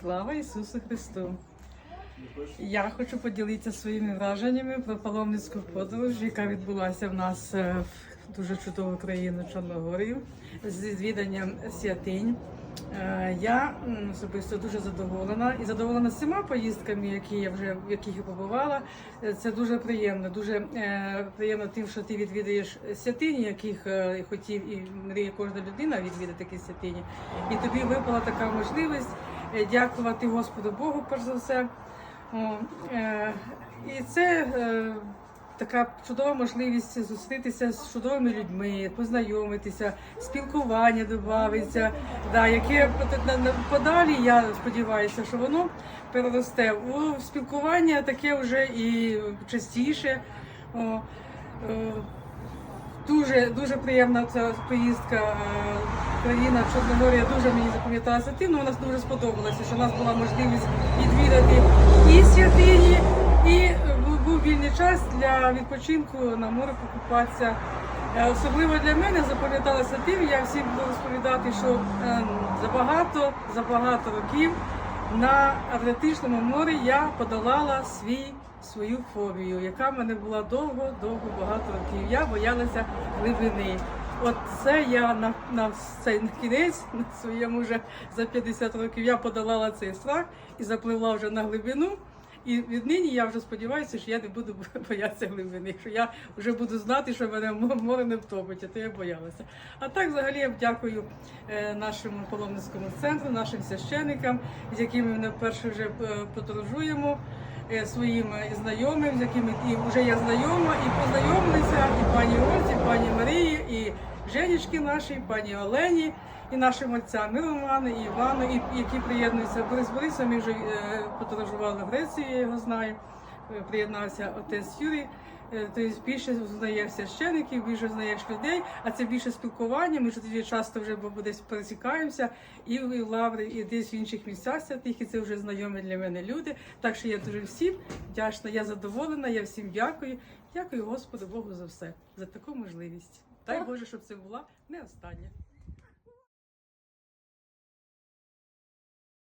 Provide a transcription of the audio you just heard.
Слава Ісусу Христу! Я хочу поділитися своїми враженнями про паломницьку подорож, яка відбулася в нас е, в дуже чудову країну Чорногорію з відвіданням святинь. Е, Я особисто дуже задоволена і задоволена всіма поїздками, які я вже в яких я побувала. Е, Це дуже приємно. Дуже приємно тим, що ти відвідаєш святині, яких хотів і мріє кожна людина відвідати такі святині. І тобі випала така можливість дякувати Господу Богу, перш за все. Е, і це е, така чудова можливість зустрітися з чудовими людьми, познайомитися, спілкування додається, да, яке подалі, я сподіваюся, що воно переросте у спілкування таке вже і частіше. Е, Дуже дуже приємна ця поїздка. Країна Чорногорія дуже мені запам'яталася тим, ну, вона дуже сподобалася, що у нас була можливість відвідати і святині, і е, був вільний час для відпочинку на море покупатися. Е, Особливо для мене запам'яталося тим, я всім буду розповідати, що е, забагато, за багато років на Атлантичному морі я подолала свій свою фобію, яка в мене була довго-довго багато років. Я боялася глибини. От це я на, на цей на кінець на своєму вже за 50 років я подолала цей страх і запливла вже на глибину. І віднині я вже сподіваюся, що я не буду боятися глибини, що я вже буду знати, що мене мо- море не втопить, а то я боялася. А так, взагалі, я дякую е, нашому паломницькому центру, нашим священникам, з якими ми вперше вже е, подорожуємо, е, своїм знайомим, з якими і вже я знайома, і познайомилися, і пані Ользі, і пані Марії, і Женечки наші, і пані Олені, і нашим отцям, і Роману, і Івану, і, які приєднуються. Борис Борисом, ми вже е, подорожували в Грецію, я його знаю. Е, Приєднався отець Юрій. Е, Тобто більше знаєш священиків, більше знаєш людей, а це більше спілкування. Ми ж тоді часто вже бо десь пересікаємося і в Лаври, і десь в інших місцях святих, і це вже знайомі для мене люди. Так що я дуже всім вдячна, я задоволена, я всім дякую. Дякую Господу Богу за все, за таку можливість. Дай Боже, щоб це була не остання.